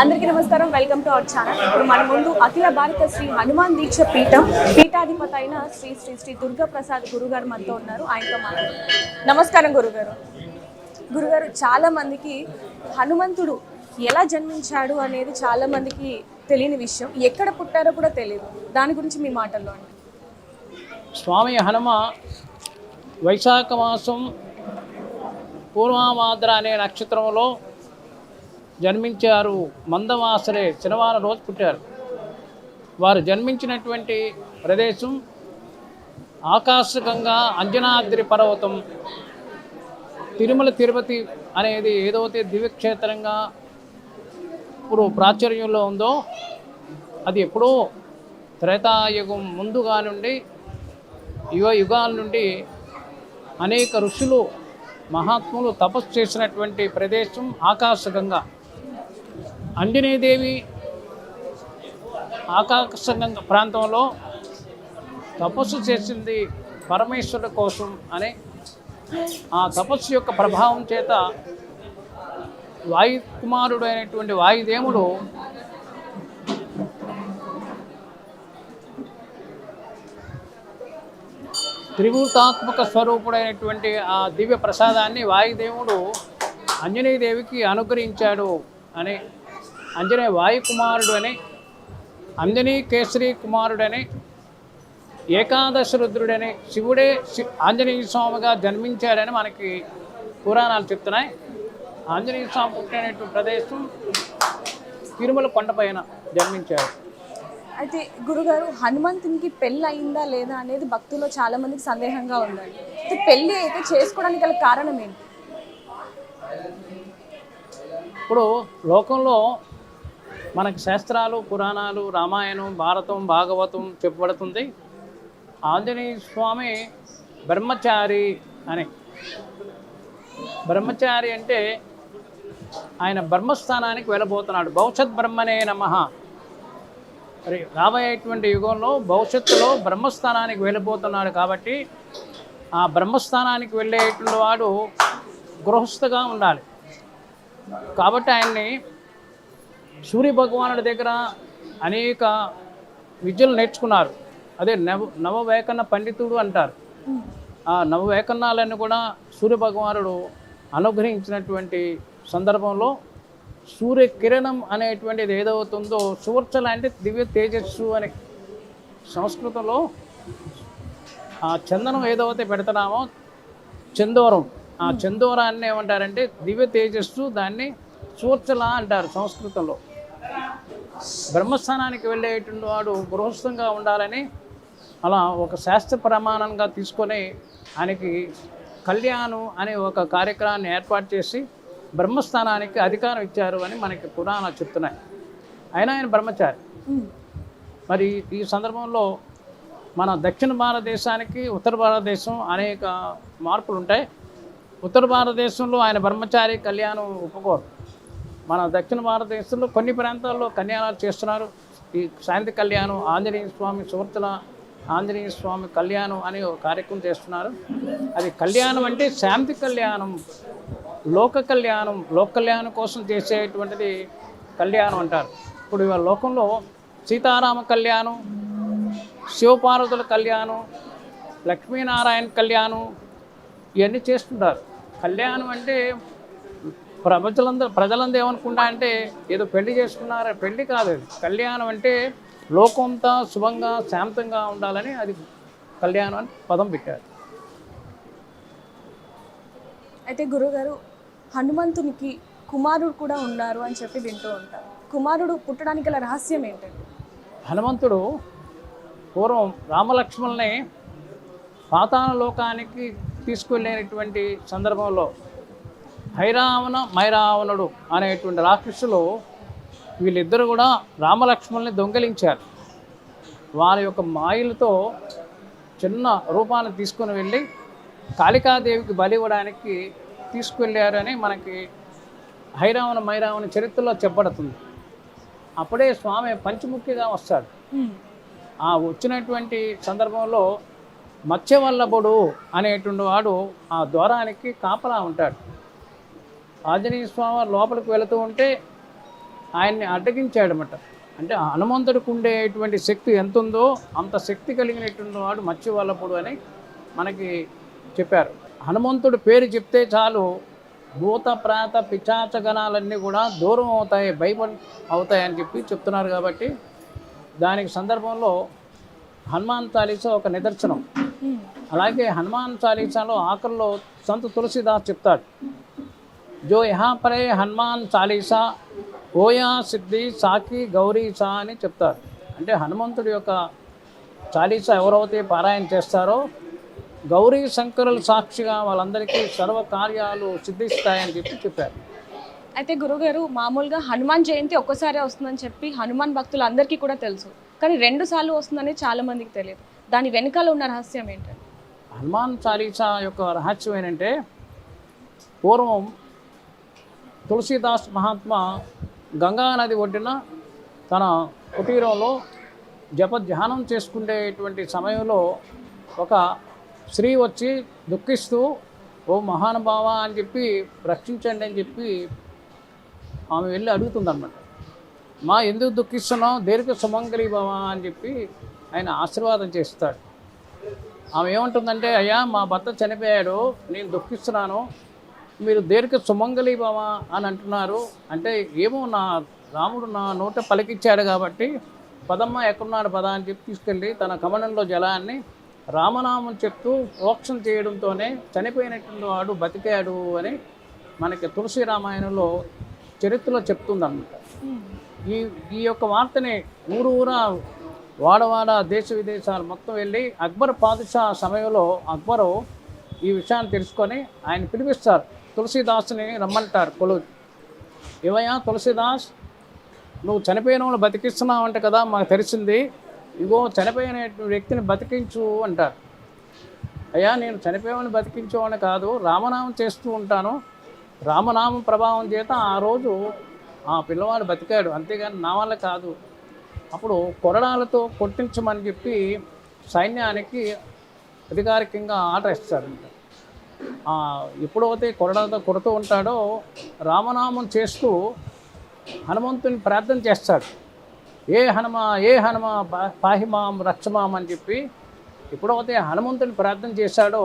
అందరికీ నమస్కారం. Welcome to our channel ఇప్పుడు మన ముందు అఖిల భారత శ్రీ హనుమాన్ దీక్ష పీఠం. పీఠాధిపతి అయిన శ్రీ శ్రీ శ్రీ దుర్గా ప్రసాద్ గురుగారు మనతో ఉన్నారు. ఆయనతో మాట్లాడుతున్నారు నమస్కారం గురుగారు. గురుగారు చాలా మందికి హనుమంతుడు ఎలా జన్మించాడు అనేది చాలా మందికి తెలియని విషయం. ఎక్కడ పుట్టారో కూడా తెలియదు. దాని గురించి మీ మాటల్లో అండి. స్వామి హనుమ వైశాఖ మాసం పూర్వామాద్ర అనే నక్షత్రంలో జన్మించారు. మందమాసరే శనివారం రోజు పుట్టారు. వారు జన్మించినటువంటి ప్రదేశం ఆకాశకంగా అంజనాద్రి పర్వతం. తిరుమల తిరుపతి అనేది ఏదైతే దివ్యక్షేత్రంగా ఇప్పుడు ప్రాచుర్యంలో ఉందో అది ఎప్పుడో త్రేతాయుగం ముందుగా నుండి యుగ యుగాల నుండి అనేక ఋషులు మహాత్ములు తపస్సు చేసినటువంటి ప్రదేశం ఆకాశగంగా. అంజనేయదేవి ఆకాశగంగా ప్రాంతంలో తపస్సు చేసింది పరమేశ్వరుడు కోసం అని ఆ తపస్సు యొక్క ప్రభావం చేత వాయు కుమారుడు అయినటువంటి వాయుదేవుడు త్రిభూతాత్మక స్వరూపుడైనటువంటి ఆ దివ్య ప్రసాదాన్ని వాయుదేవుడు ఆంజనేయదేవికి అనుగ్రహించాడు అని అంజనేయ వాయుకుమారుడు అని అంజనీ కేసరి కుమారుడని ఏకాదశ రుద్రుడని శివుడే శి ఆంజనేయ స్వామిగా జన్మించాడని మనకి పురాణాలు చెప్తున్నాయి. ఆంజనేయ స్వామి పుట్టినటువంటి ప్రదేశం తిరుమల కొండపైన జన్మించాడు అయితే గురుగారు హనుమంతునికి పెళ్ళి అయిందా లేదా అనేది భక్తుల్లో చాలా మందికి సందేహంగా ఉందండి. అయితే పెళ్ళి అయితే చేసుకోవడానికి గల కారణం ఏంటి? ఇప్పుడు లోకంలో మనకు శాస్త్రాలు పురాణాలు రామాయణం భారతం భాగవతం చెప్పబడుతుంది. ఆంజనేయ స్వామి బ్రహ్మచారి అని. బ్రహ్మచారి అంటే ఆయన బ్రహ్మస్థానానికి వెళ్ళబోతున్నాడు. భవిష్యత్ బ్రహ్మనే నమ. మరి రాబోయేటువంటి యుగంలో భవిష్యత్తులో బ్రహ్మస్థానానికి వెళ్ళిపోతున్నాడు కాబట్టి ఆ బ్రహ్మస్థానానికి వెళ్ళేటువంటి వాడు గృహస్థగా ఉండాలి. కాబట్టి ఆయన్ని సూర్య భగవానుడి దగ్గర అనేక విద్యలు నేర్చుకున్నారు. అదే నవ నవవేకన్న పండితుడు అంటారు. ఆ నవవేకన్నాలన్నీ కూడా సూర్య భగవానుడు అనుగ్రహించినటువంటి సందర్భంలో సూర్య కిరణం అనేటువంటిది ఏదవుతుందో సువర్చల అంటే దివ్య తేజస్సు అని సంస్కృతంలో ఆ చందనం ఏదైతే పెడుతున్నామో చందోరం. ఆ చందోరాన్ని ఏమంటారంటే దివ్య తేజస్సు దాన్ని సూర్చల అంటారు సంస్కృతంలో. బ్రహ్మస్థానానికి వెళ్ళేటువంటి వాడు గృహస్థంగా ఉండాలని అలా ఒక శాస్త్ర ప్రమాణంగా తీసుకొని ఆయనకి కళ్యాణం అనే ఒక కార్యక్రమాన్ని ఏర్పాటు చేసి బ్రహ్మస్థానానికి అధికారం ఇచ్చారు అని మనకి పురాణాలు చెప్తున్నాయి. అయినా ఆయన బ్రహ్మచారి. మరి ఈ సందర్భంలో మన దక్షిణ భారతదేశానికి ఉత్తర భారతదేశం అనేక మార్పులు ఉంటాయి. ఉత్తర భారతదేశంలో ఆయన బ్రహ్మచారి కళ్యాణం ఒప్పుకోరు. మన దక్షిణ భారతదేశంలో కొన్ని ప్రాంతాల్లో కళ్యాణాలు చేస్తున్నారు. ఈ శాంతి కళ్యాణం ఆంజనేయ స్వామి సువర్తల ఆంజనేయ స్వామి కళ్యాణం అనే ఒక కార్యక్రమం చేస్తున్నారు. అది కళ్యాణం అంటే శాంతి కళ్యాణం లోక కళ్యాణం లోక కళ్యాణం కోసం చేసేటువంటిది కళ్యాణం అంటారు. ఇప్పుడు ఇవాళ లోకంలో సీతారామ కళ్యాణం శివపార్వతుల కళ్యాణం లక్ష్మీనారాయణ కళ్యాణం ఇవన్నీ చేస్తుంటారు. కళ్యాణం అంటే ప్రజలందరూ ప్రజలందరూ ఏమనుకుంటా అంటే ఏదో పెళ్ళి చేసుకున్నారా? పెళ్ళి కాదు అది. కళ్యాణం అంటే లోకంతా శుభంగా శాంతంగా ఉండాలని అది కళ్యాణం అని పదం పెట్టారు. అయితే గురుగారు హనుమంతునికి కుమారుడు కూడా ఉన్నారు అని చెప్పి వింటూ ఉంటారు కుమారుడు పుట్టడానికి గల రహస్యం ఏంటండి? హనుమంతుడు పూర్వం రామలక్ష్మణుల్ని పాతాళ లోకానికి తీసుకువెళ్ళినటువంటి సందర్భంలో హైరావణ మైరావణుడు అనేటువంటి రాక్షసులు వీళ్ళిద్దరు కూడా రామలక్ష్మణుల్ని దొంగిలించారు. వారి యొక్క మాయలతో చిన్న రూపాన్ని తీసుకుని వెళ్ళి కాళికాదేవికి బలి ఇవ్వడానికి తీసుకువెళ్ళారని మనకి హైరావణ మైరావణ చరిత్రలో చెప్పబడుతుంది. అప్పుడే స్వామి పంచముఖిగా వస్తాడు. ఆ వచ్చినటువంటి సందర్భంలో మత్స్యవల్లభుడు అనేటువంటి వాడు ఆ ద్వారానికి కాపలా ఉంటాడు. ఆంజనేయ స్వామి లోపలికి వెళుతూ ఉంటే ఆయన్ని అడ్డగించాడనమాట అంటే హనుమంతుడికి ఉండేటువంటి శక్తి ఎంత ఉందో అంత శక్తి కలిగినటువంటి వాడు మత్స్య వల్లపుడు అని మనకి చెప్పారు. హనుమంతుడి పేరు చెప్తే చాలు భూత ప్రాత పిచాచ గణాలన్నీ కూడా దూరం అవుతాయి భయపడి అవుతాయి అని చెప్పి చెప్తున్నారు కాబట్టి దానికి సందర్భంలో హనుమాన్ చాలీసా ఒక నిదర్శనం. అలాగే హనుమాన్ చాలీసాలో ఆఖరిలో సంత తులసిదాస్ చెప్తాడు. జో యహా పరే హనుమాన్ చాలీసా ఓయా సిద్ధి సాకి గౌరీ సా అని చెప్తారు. అంటే హనుమంతుడి యొక్క చాలీసా ఎవరైతే పారాయణ చేస్తారో గౌరీ శంకరుల సాక్షిగా వాళ్ళందరికీ సర్వ కార్యాలు సిద్ధిస్తాయని చెప్పి చెప్పారు. అయితే గురుగారు మామూలుగా హనుమాన్ జయంతి ఒక్కసారే వస్తుందని చెప్పి హనుమాన్ భక్తులు అందరికీ కూడా తెలుసు. కానీ రెండు సార్లు వస్తుందని చాలా మందికి తెలియదు. దాని వెనకాల ఉన్న రహస్యం ఏంటంటే? హనుమాన్ చాలీసా యొక్క రహస్యం ఏంటంటే పూర్వం తులసీదాస్ మహాత్మా గంగా నది ఒడ్డున తన కుటీరంలో జప ధ్యానం చేసుకునేటువంటి సమయంలో ఒక స్త్రీ వచ్చి దుఃఖిస్తూ ఓ మహానుభావ అని చెప్పి రక్షించండి అని చెప్పి ఆమె వెళ్ళి అడుగుతుందన్నమాట. మా ఎందుకు దుఃఖిస్తున్నాం దీర్ఘ సుమంగళి భవ అని చెప్పి ఆయన ఆశీర్వాదం చేస్తాడు. ఆమె ఏమంటుందంటే అయ్యా మా భర్త చనిపోయాడు నేను దుఃఖిస్తున్నాను మీరు దీర్ఘ సుమంగళి భవ అని అంటున్నారు? అంటే ఏమో నా రాముడు నా నోట పలికిచ్చాడు కాబట్టి పదమ్మ ఎక్కడున్నాడు పద అని చెప్పి తీసుకెళ్ళి తన కమలంలో జలాన్ని రామనామం చెప్తూ మోక్షం చేయడంతోనే చనిపోయినటువంటి వాడు బతికాడు అని మనకి తులసి రామాయణంలో చరిత్రలో చెప్తుందన్నమాట. ఈ ఈ యొక్క వార్తని ఊరు ఊరా వాడవాడ దేశ విదేశాలు మొత్తం వెళ్ళి అక్బర్ పాదుషా సమయంలో అక్బరు ఈ విషయాన్ని తెలుసుకొని ఆయన పిలిపిస్తారు. తులసిదాస్ని రమ్మంటారు కొలువు. ఏవయ్యా తులసిదాస్ నువ్వు చనిపోయిన వాళ్ళు బతికిస్తున్నావు అంట కదా మాకు తెలిసింది. ఇగో చనిపోయిన వ్యక్తిని బతికించు అంటారు. అయ్యా నేను చనిపోయేవాడిని బతికించేవాడిని కాదు రామనామం చేస్తూ ఉంటాను. రామనామం ప్రభావం చేత ఆ రోజు ఆ పిల్లవాడు బతికాడు. అంతేగాని నా వల్ల కాదు. అప్పుడు కొరడాలతో కొట్టించమని చెప్పి సైన్యానికి అధికారికంగా ఆర్డర్ ఇస్తారంట ఎప్పుడైతే కొరడాతో కొడుతూ ఉంటాడో రామనామం చేస్తూ హనుమంతుని ప్రార్థన చేస్తాడు. ఏ హనుమ ఏ హనుమ పాహిమాం రక్షమాం అని చెప్పి ఎప్పుడైతే హనుమంతుని ప్రార్థన చేశాడో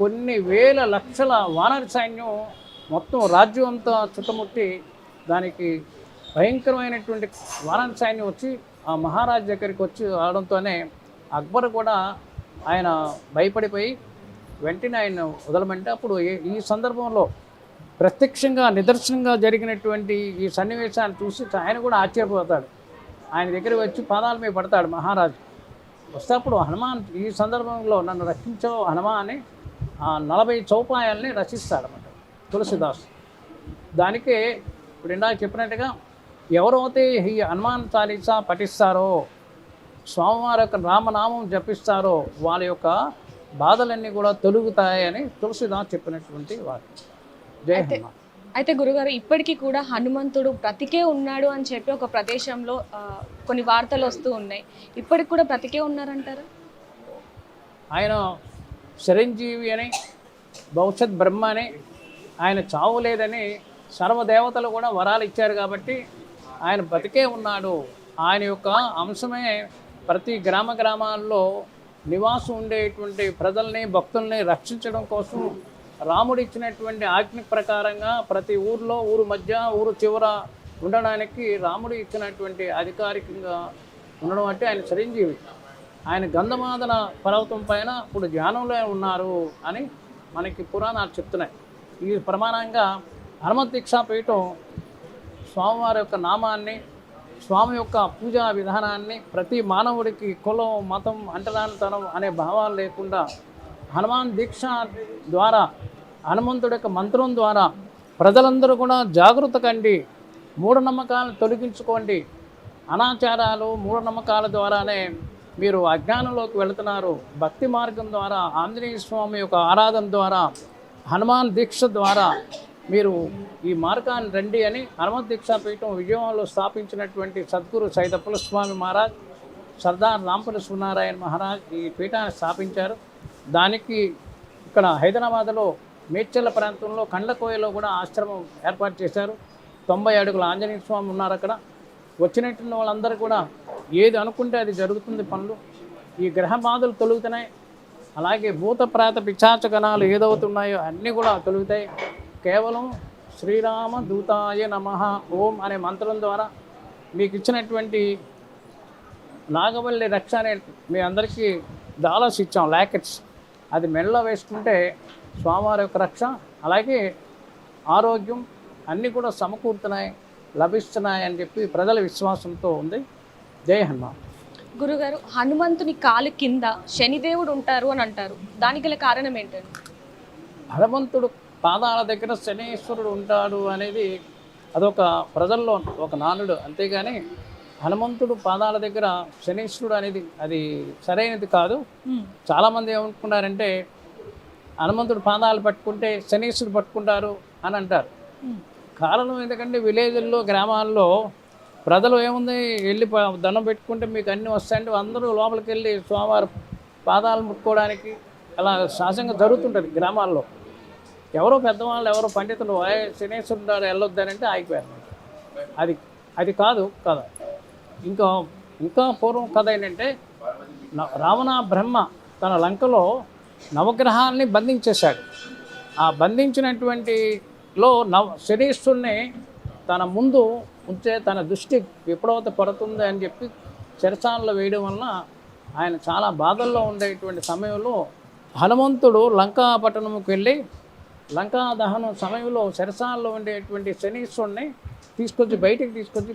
కొన్ని వేల లక్షల వానర సైన్యం మొత్తం రాజ్యం అంతా చుట్టుముట్టి దానికి భయంకరమైనటువంటి వానర సైన్యం వచ్చి ఆ మహారాజు దగ్గరికి వచ్చి రావడంతోనే అక్బర్ కూడా ఆయన భయపడిపోయి వెంటనే ఆయన వదలమంటే అప్పుడు ఈ- ఈ సందర్భంలో ప్రత్యక్షంగా నిదర్శనంగా జరిగినటువంటి ఈ సన్నివేశాన్ని చూసి ఆయన కూడా ఆశ్చర్యపోతాడు. ఆయన దగ్గరికి వచ్చి పాదాల మీద పడతాడు మహారాజు వస్తే అప్పుడు హనుమాన్ ఈ సందర్భంలో నన్ను రక్షించో హనుమా అని ఆ నలభై చౌపాయాల్ని రచిస్తాడనమాట తులసిదాస్. దానికే ఇప్పుడు ఇందాక చెప్పినట్టుగా ఎవరైతే ఈ హనుమాన్ చాలీసా పఠిస్తారో స్వామివారి యొక్క రామనామం జపిస్తారో వాళ్ళ యొక్క బాధలన్నీ కూడా తొలుగుతాయని తులసిదాస్ చెప్పినటువంటి వారు జై హనుమాన్. అయితే గురుగారు ఇప్పటికీ కూడా హనుమంతుడు బ్రతికే ఉన్నాడు అని చెప్పి ఒక ప్రదేశంలో కొన్ని వార్తలు వస్తూ ఉన్నాయి. ఇప్పటికి కూడా బ్రతికే ఉన్నారంటారా? ఆయన చిరంజీవి అని భవిష్యత్ బ్రహ్మ అని ఆయన చావు లేదని సర్వదేవతలు కూడా వరాలు ఇచ్చారు కాబట్టి ఆయన బతికే ఉన్నాడు. ఆయన యొక్క అంశమే ప్రతి గ్రామ గ్రామాల్లో నివాసం ఉండేటువంటి ప్రజల్ని భక్తుల్ని రక్షించడం కోసం రాముడు ఇచ్చినటువంటి ఆజ్ఞ ప్రకారంగా ప్రతి ఊర్లో ఊరు మధ్య ఊరు చివర ఉండడానికి రాముడు ఇచ్చినటువంటి అధికారికంగా ఉండడం అంటే ఆయన చిరంజీవి. ఆయన గంధమాదన పర్వతం పైన ఇప్పుడు ధ్యానంలో ఉన్నారు అని మనకి పురాణాలు చెప్తున్నాయి. ఈ ప్రమాణంగా హనుమత్ దీక్షాపీఠం స్వామివారి యొక్క నామాన్ని స్వామి యొక్క పూజా విధానాన్ని ప్రతి మానవుడికి కులం మతం అంటరానితనం అనే భావాలు లేకుండా హనుమాన్ దీక్ష ద్వారా హనుమంతుడి యొక్క మంత్రం ద్వారా ప్రజలందరూ కూడా జాగృత కండి మూఢనమ్మకాలను తొలగించుకోండి. అనాచారాలు మూఢనమ్మకాల ద్వారానే మీరు అజ్ఞానంలోకి వెళుతున్నారు. భక్తి మార్గం ద్వారా ఆంజనేయ స్వామి యొక్క ఆరాధన ద్వారా హనుమాన్ దీక్ష ద్వారా మీరు ఈ మార్గాన్ని రండి అని హనుమత్ దీక్షాపీఠం విజయవాడలో స్థాపించినటువంటి సద్గురు సైదప్పుల స్వామి మహారాజ్ సర్దార్ రాంపల్లి సునారాయణ మహారాజ్ ఈ పీఠాన్ని స్థాపించారు. దానికి ఇక్కడ హైదరాబాద్లో మేడ్చల్ల ప్రాంతంలో కండ్లకోయలో కూడా ఆశ్రమం ఏర్పాటు చేశారు. తొంభై అడుగుల ఆంజనేయ స్వామి ఉన్నారు అక్కడ. వచ్చినటువంటి వాళ్ళందరూ కూడా ఏది అనుకుంటే అది జరుగుతుంది పనులు. ఈ గ్రహ బాధలు తొలుగుతున్నాయి. అలాగే భూత ప్రాత పిచాచ గణాలు ఏదవుతున్నాయో అన్నీ కూడా తొలుగుతాయి. కేవలం శ్రీరామ దూతాయ నమ. ఓం అనే మంత్రం ద్వారా మీకు ఇచ్చినటువంటి నాగవల్లి రక్ష అనే మీ అందరికీ డాలర్స్ ఇచ్చాం ల్యాకెట్స్ అది మెడలో వేసుకుంటే స్వామివారి యొక్క రక్ష అలాగే ఆరోగ్యం అన్నీ కూడా సమకూరుతున్నాయి లభిస్తున్నాయి అని చెప్పి ప్రజల విశ్వాసంతో ఉంది. జై హనుమాన్. గురుగారు హనుమంతుని కాలు కింద శనిదేవుడు ఉంటారు అని అంటారు. దానికి గల కారణం ఏంటండి? హనుమంతుడు పాదాల దగ్గర శనేశ్వరుడు ఉంటాడు అనేది అదొక ప్రజల్లో ఒక నానుడు. అంతేగాని హనుమంతుడు పాదాల దగ్గర శనీశ్వరుడు అనేది అది సరైనది కాదు. చాలామంది ఏమనుకున్నారంటే హనుమంతుడు పాదాలు పట్టుకుంటే శనీశ్వరుడు పట్టుకుంటారు అని అంటారు. కారణం ఎందుకంటే విలేజ్ల్లో గ్రామాల్లో ప్రజలు ఏముంది వెళ్ళి దండం పెట్టుకుంటే మీకు అన్నీ వస్తాయంటే అందరూ లోపలికి వెళ్ళి స్వామివారి పాదాలు ముట్టుకోవడానికి అలా సహజంగా జరుగుతుంటుంది గ్రామాల్లో. ఎవరో పెద్దవాళ్ళు ఎవరో పండితులు "ఏ, శనేశ్వరుడు గారు వెళ్ళొద్దానంటే ఆగిపోయారు. అది అది కాదు కథ. ఇంకా ఇంకా పూర్వం కథ ఏంటంటే రావణ బ్రహ్మ తన లంకలో నవగ్రహాల్ని బంధించేశాడు. ఆ బంధించినటువంటి లో నవ శనీశ్వరుని తన ముందు ఉంచే తన దృష్టి విప్లవత పడుతుంది అని చెప్పి చెరసాలలో వేయడం వలన ఆయన చాలా బాధల్లో ఉండేటువంటి సమయంలో హనుమంతుడు లంకా పట్టణంకి వెళ్ళి లంకా దహనం సమయంలో చెరసాలలో ఉండేటువంటి శనీశ్వరుణ్ణి తీసుకొచ్చి బయటికి తీసుకొచ్చి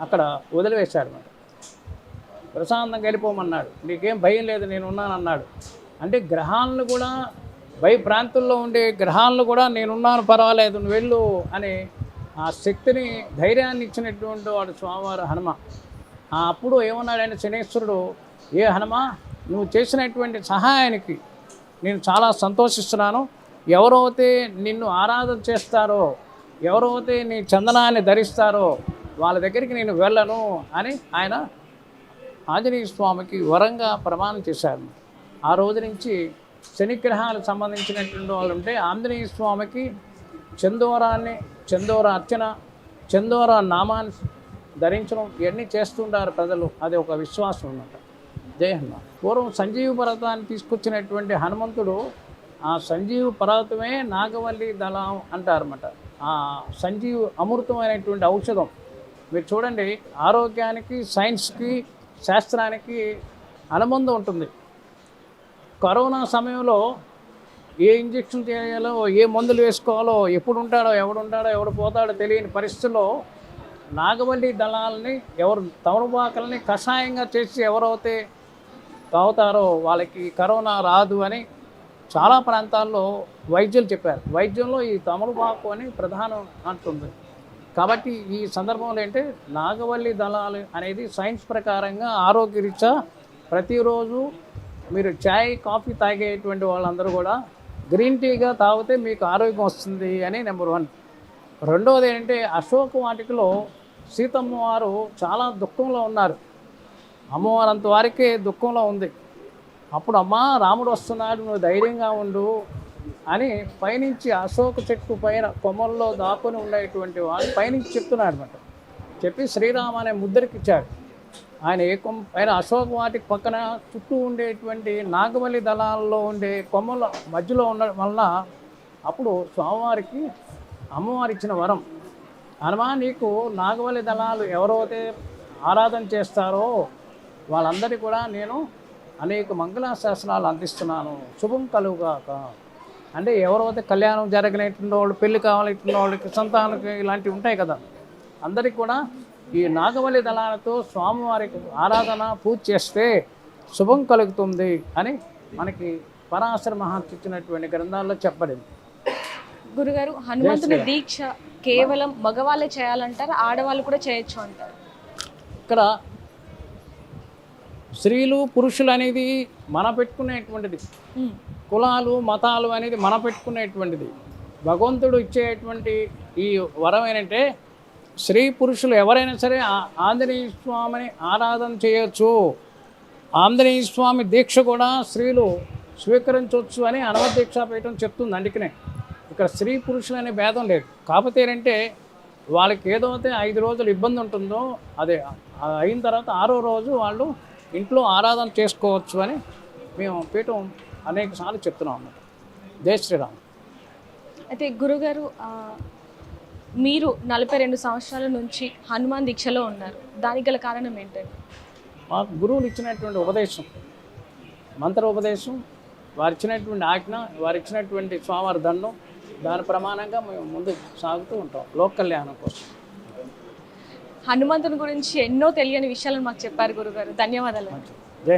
అక్కడ వదిలివేశాడు అన్నమాట. ప్రశాంతంగా వెళ్ళిపోమన్నాడు నీకేం భయం లేదు నేను ఉన్నాను అన్నాడు అంటే గ్రహాలను కూడా భయ ప్రాంతంలో ఉండే గ్రహాలను కూడా నేనున్నాను పర్వాలేదు నువ్వు వెళ్ళు అని ఆ శక్తిని ధైర్యాన్ని ఇచ్చినటువంటి వాడు స్వామివారు హనుమ. అప్పుడు ఏమన్నాడంటే శనేశ్వరుడు ఏ హనుమ నువ్వు చేసినటువంటి సహాయానికి నేను చాలా సంతోషిస్తున్నాను. ఎవరైతే నిన్ను ఆరాధన చేస్తారో ఎవరైతే నీ చందనాన్ని ధరిస్తారో వాళ్ళ దగ్గరికి నేను వెళ్ళను అని ఆయన ఆంజనేయ స్వామికి వరంగా ప్రమాణం చేశారు. ఆ రోజు నుంచి శనిగ్రహాలకు సంబంధించినటువంటి వాళ్ళు ఉంటే ఆంజనేయ స్వామికి చందోరాన్ని చందోర అర్చన చందోర నామాన్ని ధరించడం ఇవన్నీ చేస్తుంటారు ప్రజలు. అది ఒక విశ్వాసం అన్నమాట. జయ పూర్వం సంజీవ పర్వతాన్ని తీసుకొచ్చినటువంటి హనుమంతుడు ఆ సంజీవ పర్వతమే నాగవల్లి దళం అంటారన్నమాట. ఆ సంజీవ అమృతమైనటువంటి ఔషధం. మీరు చూడండి ఆరోగ్యానికి సైన్స్కి శాస్త్రానికి అనుబంధం ఉంటుంది. కరోనా సమయంలో ఏ ఇంజెక్షన్ చేయాలో ఏ మందులు వేసుకోవాలో ఎప్పుడు ఉంటాడో ఎవడుంటాడో ఎవడు పోతాడో తెలియని పరిస్థితుల్లో నాగవల్లి దళాలని ఎవరు తమరుబాకల్ని కషాయంగా చేసి ఎవరైతే తాగుతారో వాళ్ళకి కరోనా రాదు అని చాలా ప్రాంతాల్లో వైద్యులు చెప్పారు. వైద్యంలో ఈ తమలపాకు అని ప్రధానం అంటుంది కాబట్టి ఈ సందర్భంలో ఏంటంటే నాగవల్లి దళాలు అనేది సైన్స్ ప్రకారంగా ఆరోగ్యరీత్యా ప్రతిరోజు మీరు చాయ్ కాఫీ తాగేటువంటి వాళ్ళందరూ కూడా గ్రీన్ టీగా తాగితే మీకు ఆరోగ్యం వస్తుంది అని నెంబర్ వన్. రెండవది ఏంటంటే అశోక్ వాటికలో సీతమ్మ వారు చాలా దుఃఖంలో ఉన్నారు. అమ్మవారు అంతవారికే దుఃఖంలో ఉంది. అప్పుడు అమ్మా రాముడు వస్తున్నాడు నువ్వు ధైర్యంగా ఉండు అని పైనుంచి అశోక చెట్టు పైన కొమ్మల్లో దాక్కుని ఉండేటువంటి వాడు పైనుంచి చెప్తున్నాడు అనమాట చెప్పి శ్రీరామ అనే ముద్రకి ఇచ్చాడు ఆయన ఏ కొమ్మ పైన అశోక వాటికి పక్కన చుట్టూ ఉండేటువంటి నాగవల్లి దళాల్లో ఉండే కొమ్మల మధ్యలో ఉండడం వల్ల అప్పుడు స్వామివారికి అమ్మవారు ఇచ్చిన వరం. అనమా నీకు నాగవల్లి దళాలు ఎవరైతే ఆరాధన చేస్తారో వాళ్ళందరికీ కూడా నేను అనేక మంగళాశాసనాలు అందిస్తున్నాను. శుభం కలుగుగాక అంటే ఎవరైతే కళ్యాణం జరగనటువంటి వాళ్ళు పెళ్ళి కావాలంటున్న వాళ్ళకి సంతానానికి ఇలాంటివి ఉంటాయి కదా. అందరికీ కూడా ఈ నాగవల్లి దళాలతో స్వామివారికి ఆరాధన పూజ చేస్తే శుభం కలుగుతుంది అని మనకి పరాశర మహర్షి ఇచ్చినటువంటి గ్రంథాల్లో చెప్పబడింది. గురుగారు హనుమంతుని దీక్ష కేవలం మగవాళ్ళే చేయాలంటారు ఆడవాళ్ళు కూడా చేయొచ్చు అంటారు? ఇక్కడ స్త్రీలు పురుషులు అనేది మన పెట్టుకునేటువంటిది. కులాలు మతాలు అనేది మన పెట్టుకునేటువంటిది. భగవంతుడు ఇచ్చేటువంటి ఈ వరం ఏంటంటే స్త్రీ పురుషులు ఎవరైనా సరే ఆంజనేయ స్వామిని ఆరాధన చేయొచ్చు. ఆంజనేయ స్వామి దీక్ష కూడా స్త్రీలు స్వీకరించవచ్చు అని అనవ దీక్షాపీఠం చెప్తుంది అందుకనే. ఇక్కడ స్త్రీ పురుషులు అనే భేదం లేదు. కాకపోతే ఏంటంటే వాళ్ళకి ఏదైతే ఐదు రోజులు ఇబ్బంది ఉంటుందో అదే అయిన తర్వాత ఆరో రోజు వాళ్ళు ఇంట్లో ఆరాధన చేసుకోవచ్చు అని మేము పీఠం అనేక సార్లు చెప్తున్నాం అన్నమాట. జై శ్రీరామ్. అయితే గురుగారు మీరు నలభై రెండు సంవత్సరాల నుంచి హనుమాన్ దీక్షలో ఉన్నారు. దానికి గల కారణం ఏంటండి? మాకు గురువులు ఇచ్చినటువంటి ఉపదేశం మంత్ర ఉపదేశం వారు ఇచ్చినటువంటి ఆజ్ఞ వారు ఇచ్చినటువంటి స్వామివారి దండం దాని ప్రమాణంగా మేము ముందు సాగుతూ ఉంటాం లోక కళ్యాణం కోసం. హనుమంతుని గురించి ఎన్నో తెలియని విషయాలను మాకు చెప్పారు గురుగారు. ధన్యవాదాలు. జై